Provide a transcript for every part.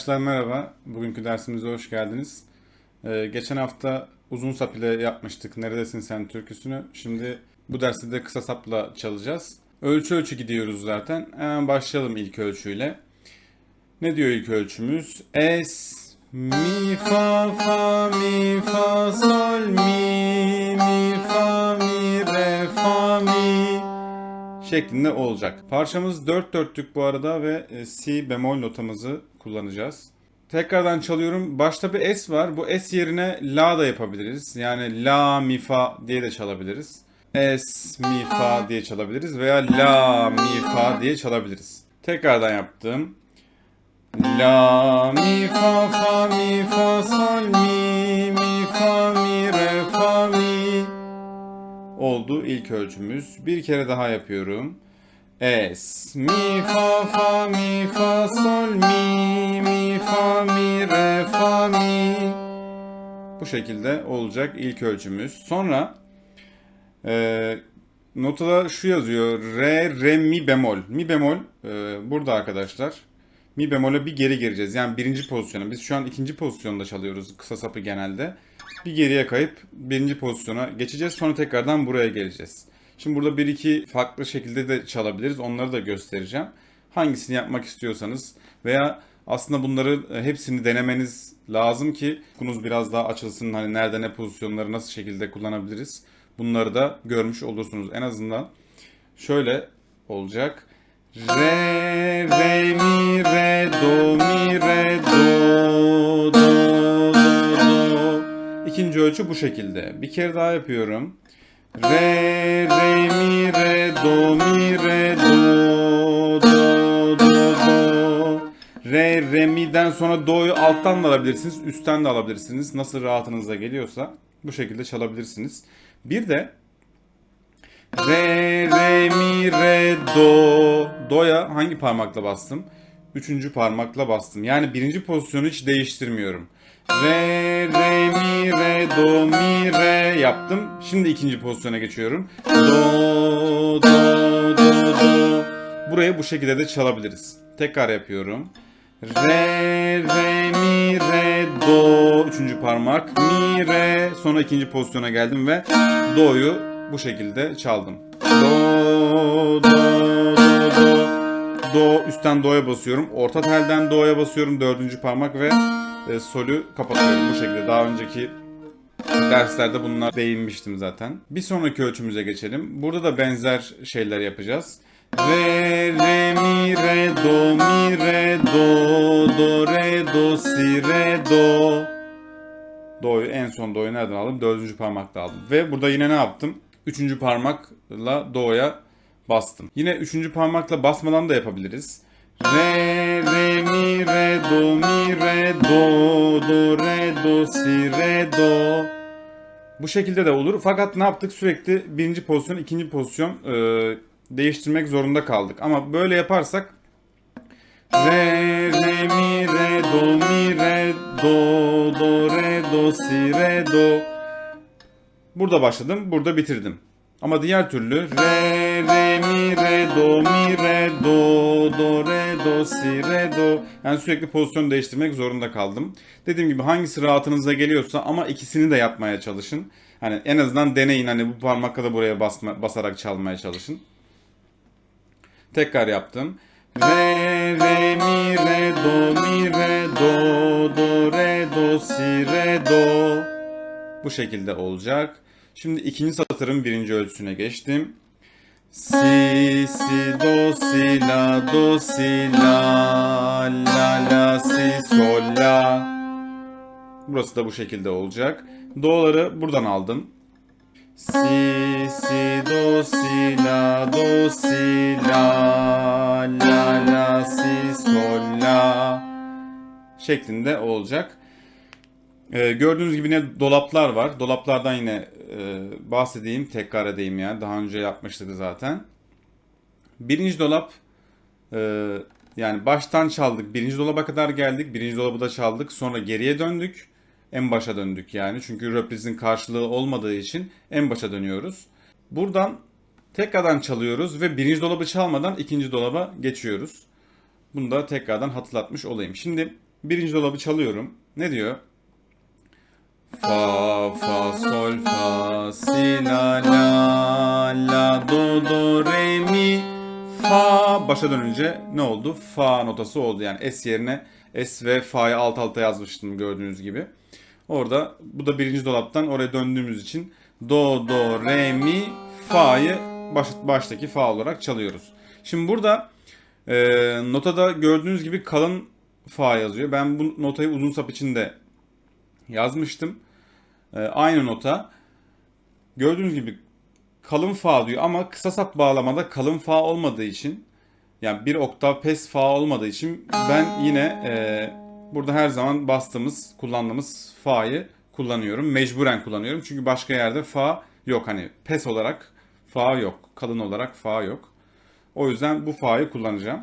Arkadaşlar merhaba. Bugünkü dersimize hoş geldiniz. Ee, geçen hafta uzun sap ile yapmıştık. Neredesin sen türküsünü. Şimdi bu derste de kısa sapla çalacağız. Ölçü ölçü gidiyoruz zaten. Hemen başlayalım ilk ölçüyle. Ne diyor ilk ölçümüz? Es, mi, fa, fa, mi, fa, sol, mi, mi, fa, mi, re, fa, mi şeklinde olacak. Parçamız 4 dörtlük bu arada ve e, si bemol notamızı kullanacağız. Tekrardan çalıyorum. Başta bir es var. Bu es yerine la da yapabiliriz. Yani la mi fa diye de çalabiliriz. Es mi fa diye çalabiliriz veya la mi fa diye çalabiliriz. Tekrardan yaptım. La mi fa fa mi fa sol mi mi fa mi re fa mi oldu ilk ölçümüz. Bir kere daha yapıyorum. Es, mi, fa, fa, mi, fa, sol, mi, mi, fa, mi, re, fa, mi. Bu şekilde olacak ilk ölçümüz. Sonra e, notada şu yazıyor. Re, re, mi bemol. Mi bemol e, burada arkadaşlar. Mi bemole bir geri gireceğiz. Yani birinci pozisyona. Biz şu an ikinci pozisyonda çalıyoruz kısa sapı genelde. Bir geriye kayıp birinci pozisyona geçeceğiz. Sonra tekrardan buraya geleceğiz. Şimdi burada bir iki farklı şekilde de çalabiliriz. Onları da göstereceğim. Hangisini yapmak istiyorsanız veya aslında bunları e, hepsini denemeniz lazım ki kunuz biraz daha açılsın. Hani nerede ne pozisyonları nasıl şekilde kullanabiliriz. Bunları da görmüş olursunuz. En azından şöyle olacak. Re, re, mi, re, do, mi, re, do, do, do, do. İkinci ölçü bu şekilde. Bir kere daha yapıyorum. Re, re, mi, re, do, mi, re, do, do, do, do. Re, re, mi'den sonra do'yu alttan da alabilirsiniz, üstten de alabilirsiniz. Nasıl rahatınıza geliyorsa bu şekilde çalabilirsiniz. Bir de Re, re, mi, re, do. Do'ya hangi parmakla bastım? Üçüncü parmakla bastım. Yani birinci pozisyonu hiç değiştirmiyorum. Re, re, mi, re, do, mi, re yaptım. Şimdi ikinci pozisyona geçiyorum. Do, do, do, do. Burayı bu şekilde de çalabiliriz. Tekrar yapıyorum. Re, re, mi, re, do. Üçüncü parmak. Mi, re. Sonra ikinci pozisyona geldim ve do'yu bu şekilde çaldım. Do, do, do, do. Do üstten do'ya basıyorum. Orta telden do'ya basıyorum. Dördüncü parmak ve e, solü kapatıyorum bu şekilde. Daha önceki derslerde bunlar değinmiştim zaten. Bir sonraki ölçümüze geçelim. Burada da benzer şeyler yapacağız. Re, re, mi, re, do, mi, re, do, do, re, do, si, re, do. Do'yu en son do'yu nereden aldım? Dördüncü parmakla aldım. Ve burada yine ne yaptım? Üçüncü parmakla do'ya bastım. Yine üçüncü parmakla basmadan da yapabiliriz. Re, re, mi, re, do, mi, re, do, do, re, do, si, re, do. Bu şekilde de olur. Fakat ne yaptık? Sürekli birinci pozisyon, ikinci pozisyon e, değiştirmek zorunda kaldık. Ama böyle yaparsak Re, re, mi, re, do, mi, re, do, do, re, do, si, re, do. Burada başladım, burada bitirdim. Ama diğer türlü re, re, re, do, mi, re, do, do, re, do, si, re, do. Yani sürekli pozisyon değiştirmek zorunda kaldım. Dediğim gibi hangisi rahatınıza geliyorsa ama ikisini de yapmaya çalışın. Hani en azından deneyin hani bu parmakla da buraya basma, basarak çalmaya çalışın. Tekrar yaptım. Re, re, mi, re, do, mi, re, do, do, re, do, si, re, do. Bu şekilde olacak. Şimdi ikinci satırın birinci ölçüsüne geçtim. Si, si, do, si, la, do, si, la, la, la, si, sol, la. Burası da bu şekilde olacak. Do'ları buradan aldım. Si, si, do, si, la, do, si, la, la, la, si, sol, la şeklinde olacak. Ee, gördüğünüz gibi yine dolaplar var. Dolaplardan yine e, bahsedeyim, tekrar edeyim yani. Daha önce yapmıştık zaten. Birinci dolap e, yani baştan çaldık. Birinci dolaba kadar geldik. Birinci dolabı da çaldık. Sonra geriye döndük. En başa döndük yani. Çünkü reprizin karşılığı olmadığı için en başa dönüyoruz. Buradan tekrardan çalıyoruz ve birinci dolabı çalmadan ikinci dolaba geçiyoruz. Bunu da tekrardan hatırlatmış olayım. Şimdi birinci dolabı çalıyorum. Ne diyor? Fa, fa, sol, fa, si, la, la, la, do, do, re, mi, fa. Başa dönünce ne oldu? Fa notası oldu. Yani S yerine S ve fa'yı alt alta yazmıştım gördüğünüz gibi. Orada bu da birinci dolaptan oraya döndüğümüz için do, do, re, mi, fa'yı baş, baştaki fa olarak çalıyoruz. Şimdi burada e, notada gördüğünüz gibi kalın fa yazıyor. Ben bu notayı uzun sap için de yazmıştım. E, aynı nota. Gördüğünüz gibi kalın fa diyor ama kısa sap bağlamada kalın fa olmadığı için yani bir oktav pes fa olmadığı için ben yine e, burada her zaman bastığımız, kullandığımız fa'yı kullanıyorum. Mecburen kullanıyorum. Çünkü başka yerde fa yok. Hani pes olarak fa yok. Kalın olarak fa yok. O yüzden bu fa'yı kullanacağım.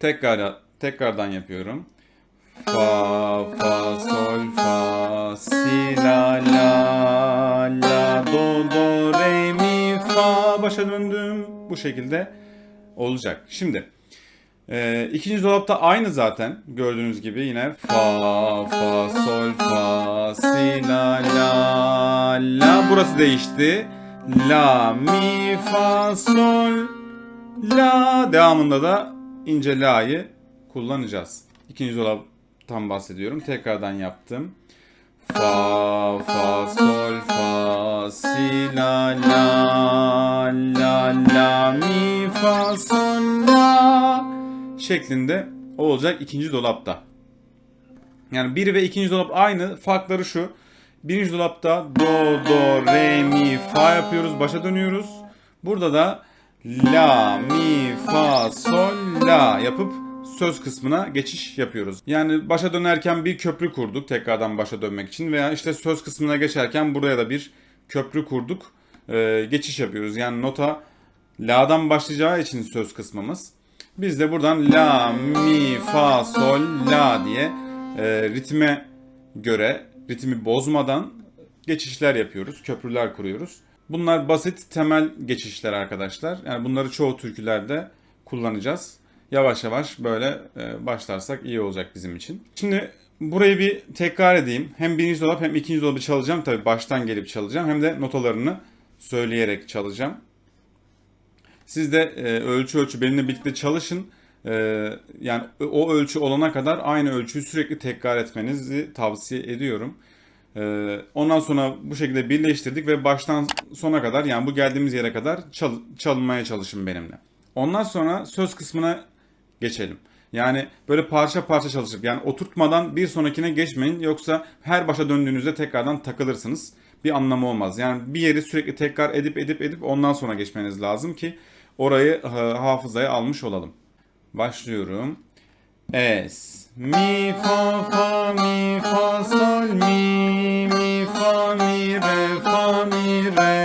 Tekrar tekrardan yapıyorum. Fa, fa, sol, fa, si, la, la, la, do, do, re, mi, fa. Başa döndüm. Bu şekilde olacak. Şimdi e, ikinci dolapta aynı zaten gördüğünüz gibi yine fa, fa, sol, fa, si, la, la, la. Burası değişti. La, mi, fa, sol, la. Devamında da ince la'yı kullanacağız. İkinci dolaptan bahsediyorum. Tekrardan yaptım. Fa, fa, sol, fa, si, la, la, la, la, mi, fa, sol, la şeklinde olacak ikinci dolapta. Yani bir ve ikinci dolap aynı. Farkları şu. Birinci dolapta do, do, re, mi, fa yapıyoruz. Başa dönüyoruz. Burada da la, mi, fa, sol, la yapıp söz kısmına geçiş yapıyoruz. Yani başa dönerken bir köprü kurduk tekrardan başa dönmek için veya işte söz kısmına geçerken buraya da bir köprü kurduk. Ee, geçiş yapıyoruz. Yani nota la'dan başlayacağı için söz kısmımız. Biz de buradan la, mi, fa, sol, la diye e, ritme göre ritmi bozmadan geçişler yapıyoruz. Köprüler kuruyoruz. Bunlar basit temel geçişler arkadaşlar. Yani bunları çoğu türkülerde kullanacağız yavaş yavaş böyle e, başlarsak iyi olacak bizim için. Şimdi burayı bir tekrar edeyim. Hem birinci dolap hem ikinci dolabı çalacağım. Tabi baştan gelip çalacağım. Hem de notalarını söyleyerek çalacağım. Siz de e, ölçü ölçü benimle birlikte çalışın. E, yani o ölçü olana kadar aynı ölçüyü sürekli tekrar etmenizi tavsiye ediyorum. Ondan sonra bu şekilde birleştirdik ve baştan sona kadar yani bu geldiğimiz yere kadar çal, çalınmaya çalışın benimle. Ondan sonra söz kısmına geçelim. Yani böyle parça parça çalışıp yani oturtmadan bir sonrakine geçmeyin yoksa her başa döndüğünüzde tekrardan takılırsınız. Bir anlamı olmaz. Yani bir yeri sürekli tekrar edip edip edip ondan sonra geçmeniz lazım ki orayı e, hafızaya almış olalım. Başlıyorum. Es, mi, fa, fa, mi, fa, sol, mi, mi, fa, mi, re, fa, mi, re, re,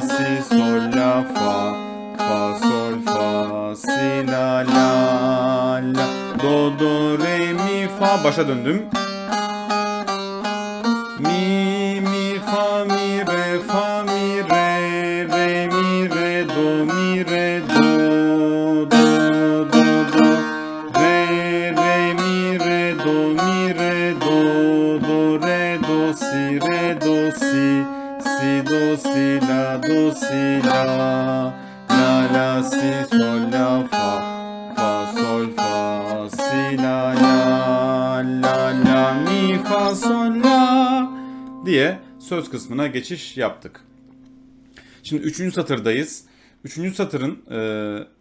si, sol, la, fa, fa, sol, fa, si, la, la, la, do, do, re, mi, fa. Başa döndüm. Diye söz kısmına geçiş yaptık. Şimdi üçüncü satırdayız. Üçüncü satırın e,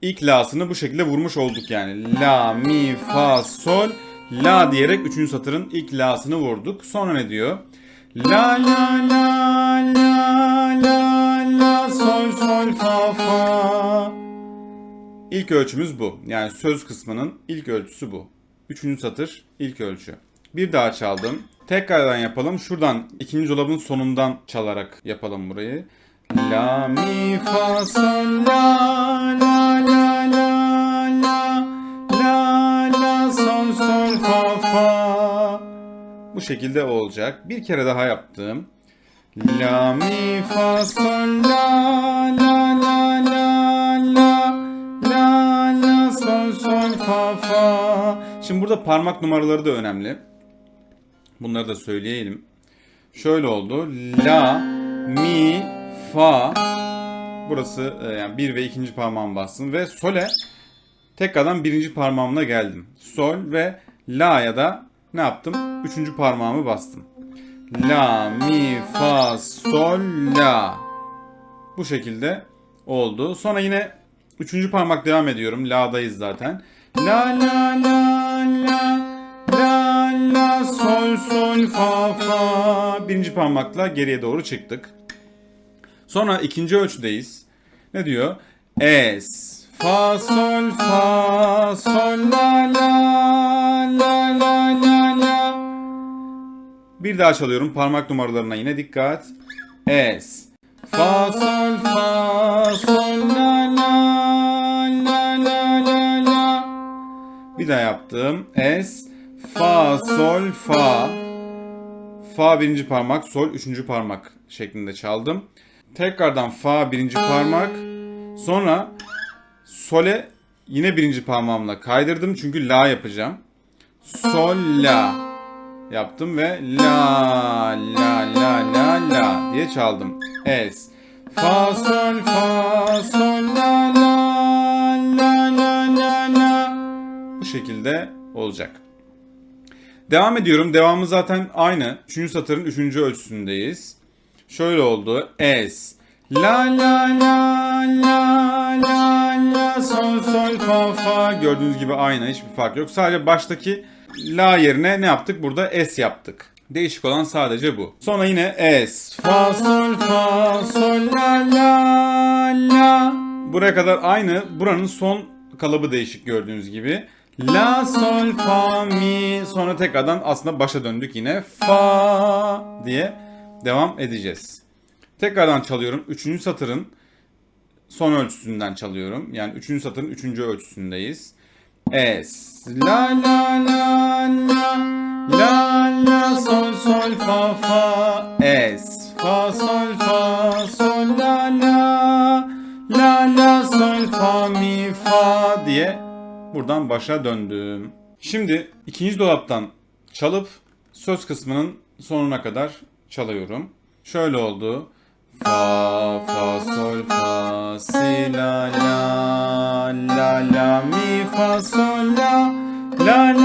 ilk la'sını bu şekilde vurmuş olduk yani. La, mi, fa, sol, la diyerek üçüncü satırın ilk la'sını vurduk. Sonra ne diyor? La, la, la, la, la, la, sol, sol, fa, fa. İlk ölçümüz bu. Yani söz kısmının ilk ölçüsü bu. Üçüncü satır ilk ölçü. Bir daha çaldım. Tekrardan yapalım. Şuradan ikinci dolabın sonundan çalarak yapalım burayı. La mi fa sol la la la la la la la sol sol fa fa. Bu şekilde olacak. Bir kere daha yaptım. La mi fa sol la la la la la la la sol sol fa fa. Şimdi burada parmak numaraları da önemli. Bunları da söyleyelim. Şöyle oldu. La, mi, fa. Burası e, yani bir ve ikinci parmağımı bastım ve sole tekrardan birinci parmağımla geldim. Sol ve la'ya da ne yaptım? Üçüncü parmağımı bastım. La, mi, fa, sol, la. Bu şekilde oldu. Sonra yine üçüncü parmak devam ediyorum. La'dayız zaten. La, la, la, la. La, sol, sol, fa, fa. Birinci parmakla geriye doğru çıktık. Sonra ikinci ölçüdeyiz. Ne diyor? Es, fa, sol, fa, sol, la, la, la, la, la, la. Bir daha çalıyorum. Parmak numaralarına yine dikkat. Es, fa, sol, fa, sol, la, la, la, la, la, la. Bir daha yaptım. Es, fa, sol, fa. Fa birinci parmak, sol üçüncü parmak şeklinde çaldım. Tekrardan fa birinci parmak. Sonra sole yine birinci parmağımla kaydırdım çünkü la yapacağım. Sol la yaptım ve la la la la la diye çaldım. Es. Fa sol fa sol la la la la la la. Bu şekilde olacak. Devam ediyorum. Devamı zaten aynı. Üçüncü satırın üçüncü ölçüsündeyiz. Şöyle oldu. Es. La la la la la la sol sol fa fa. Gördüğünüz gibi aynı. Hiçbir fark yok. Sadece baştaki la yerine ne yaptık? Burada es yaptık. Değişik olan sadece bu. Sonra yine es. Fa sol fa sol la la la. Buraya kadar aynı. Buranın son kalıbı değişik gördüğünüz gibi. La sol fa mi sonra tekrardan aslında başa döndük yine fa diye devam edeceğiz. Tekrardan çalıyorum. Üçüncü satırın son ölçüsünden çalıyorum. Yani üçüncü satırın üçüncü ölçüsündeyiz. Es la la la la la la sol sol fa fa es fa sol fa sol la la la la sol fa mi fa diye buradan başa döndüm. Şimdi ikinci dolaptan çalıp söz kısmının sonuna kadar çalıyorum. Şöyle oldu. Fa, fa, sol, fa, si, la, la, la, la, mi, fa, sol, la, la,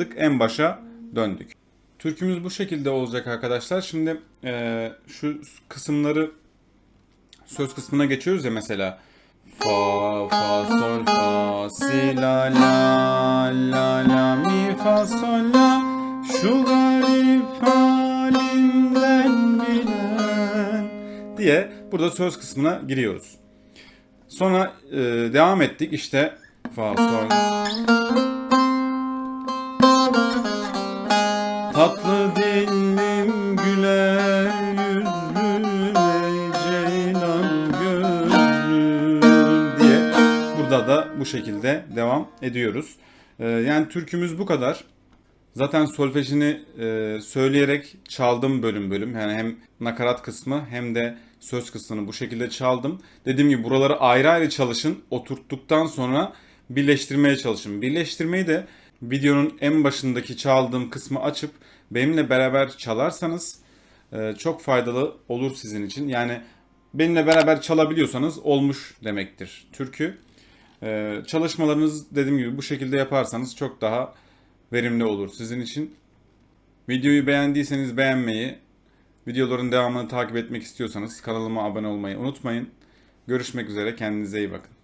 yaptık? En başa döndük. Türkümüz bu şekilde olacak arkadaşlar. Şimdi eee, şu kısımları söz kısmına geçiyoruz ya mesela. Fa, fa, sol, fa, si, la, la, la, la, mi, fa, sol, la. Şu garip halimden bilen diye burada söz kısmına giriyoruz. Sonra e, devam ettik işte fa, sol. Tatlı dilim güler yüzlü ey ceylan gözlü diye burada da bu şekilde devam ediyoruz. Ee, yani türkümüz bu kadar. Zaten solfejini e, söyleyerek çaldım bölüm bölüm. Yani hem nakarat kısmı hem de söz kısmını bu şekilde çaldım. Dediğim gibi buraları ayrı ayrı çalışın. Oturttuktan sonra birleştirmeye çalışın. Birleştirmeyi de videonun en başındaki çaldığım kısmı açıp benimle beraber çalarsanız e, çok faydalı olur sizin için. Yani benimle beraber çalabiliyorsanız olmuş demektir türkü. E, çalışmalarınız dediğim gibi bu şekilde yaparsanız çok daha verimli olur sizin için. Videoyu beğendiyseniz beğenmeyi, videoların devamını takip etmek istiyorsanız kanalıma abone olmayı unutmayın. Görüşmek üzere kendinize iyi bakın.